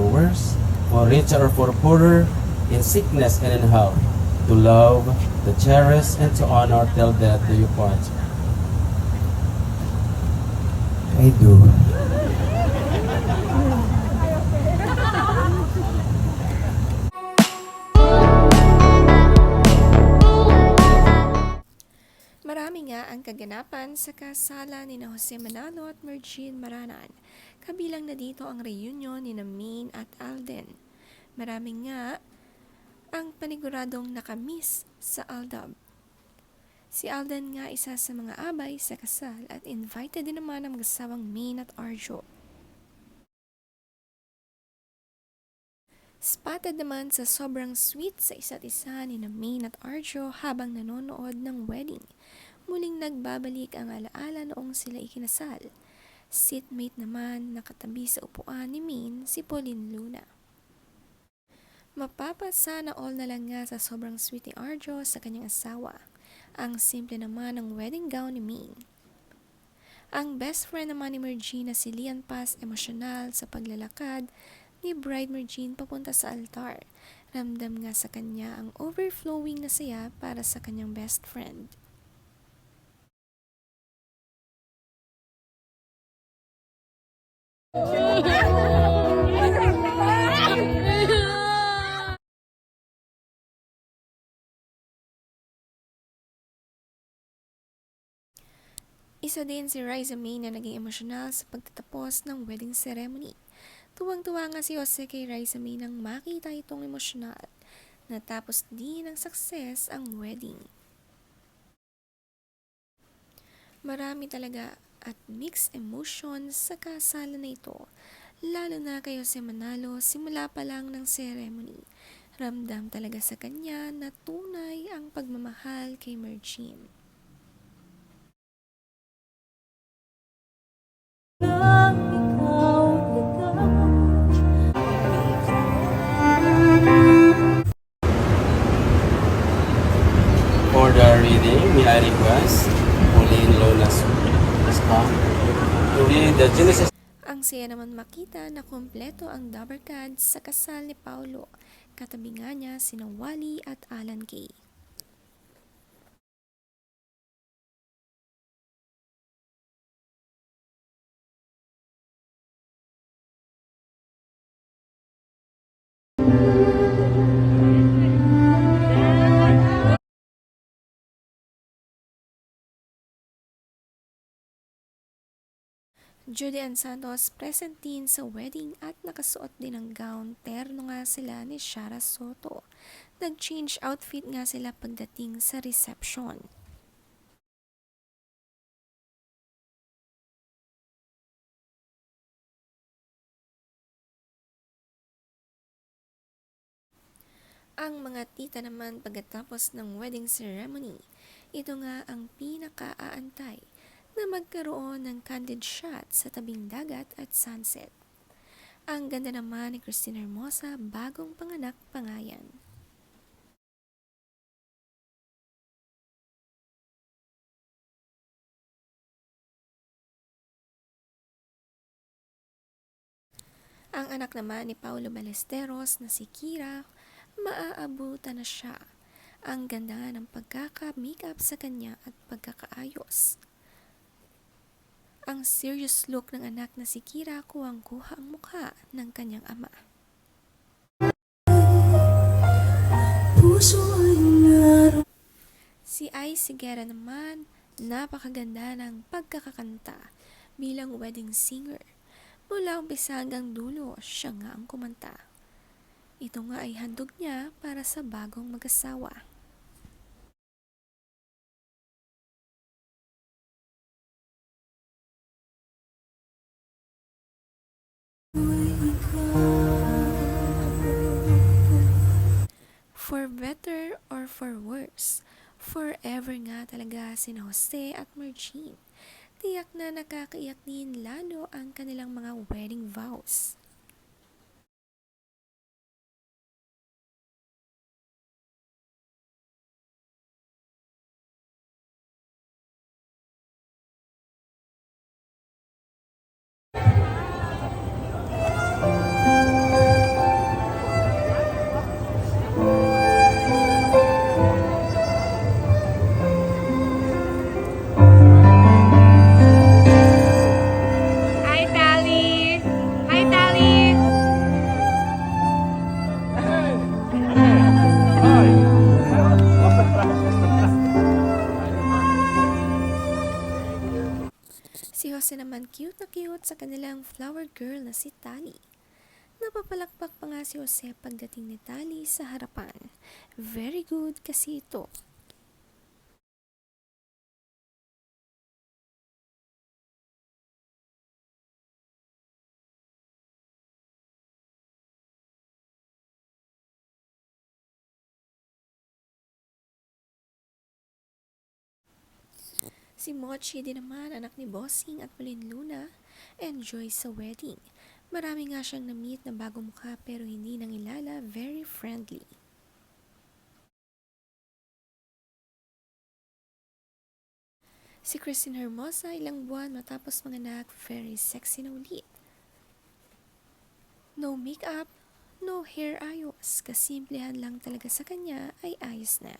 worse, for richer or for poorer, in sickness and in health, to love, to cherish, and to honor till death do you part. I do. Marami nga ang kaganapan sa kasala ni Jose Manalo at Mergine Maranan. Kabilang na dito ang reunion ni na Maine at Alden. Marami nga ang paniguradong nakamiss sa Aldab. Si Alden nga isa sa mga abay sa kasal at invited din naman ang mag-asawang Maine at Arjo. Spotted naman sa sobrang sweet sa isa't isa ni na Maine at Arjo habang nanonood ng wedding. Muling nagbabalik ang alaala noong sila ikinasal. Seatmate naman nakatabi sa upuan ni Maine si Pauline Luna. Mapapasana all na lang nga sa sobrang sweet ni Arjo sa kanyang asawa. Ang simple naman ng wedding gown ni Maine. Ang best friend naman ni Mergine na si Lian Paz emosyonal sa paglalakad ni Bride Mergine papunta sa altar. Ramdam nga sa kanya ang overflowing na saya para sa kanyang best friend. Isa din si Riza May na naging emosyonal sa pagtatapos ng wedding ceremony. Tuwang-tuwa nga si Jose kay Riza May nang makita itong emosyonal. Natapos din ng success ang wedding. Marami talaga at mixed emotions sa kasalan na ito. Lalo na kay Jose Manalo simula pa lang ng ceremony. Ramdam talaga sa kanya na tunay ang pagmamahal kay Mergine. Genesis Ang saya naman makita na kompleto ang double card sa kasal ni Paulo. Katabi nga niya sina Wally at Alan Kay. Judy Ann Santos present din sa wedding at nakasuot din ng gown. Terno nga sila ni Shara Soto. Nag-change outfit nga sila pagdating sa reception. Ang mga tita naman pagkatapos ng wedding ceremony, ito nga ang pinaka-aantay na magkaroon ng candid shot sa tabing dagat at sunset. Ang ganda naman ni Christina Hermosa bagong panganak pangayan. Ang anak naman ni Paulo Balesteros na si Kira, maaabutan na siya. Ang ganda ng pagkaka-makeup sa kanya at pagkakaayos. Ang serious look ng anak na si Kira kuwang-kuha ang mukha ng kanyang ama. Puso Si Ai Sigera naman, napakaganda ng pagkakakanta bilang wedding singer. Mula umpisa hanggang dulo, siya nga ang kumanta. Ito nga ay handog niya para sa bagong mag-asawa. Better or for worse, forever nga talaga sina Jose at Mergine. Tiyak na nakakaiyak din lalo ang kanilang mga wedding vows. Jose naman cute na cute sa kanilang flower girl na si Tali. Napapalakpak pa nga si Jose pagdating ni Tali sa harapan. Very good kasi ito. Si Mochi din naman, anak ni Bossing at Pauline Luna, enjoy sa wedding. Marami nga siyang na-meet na bagong mukha pero hindi nangilala, very friendly. Si Christine Hermosa ilang buwan matapos manganak, very sexy na ulit. No makeup, no hair ayos, kasimplehan lang talaga sa kanya ay ayos na.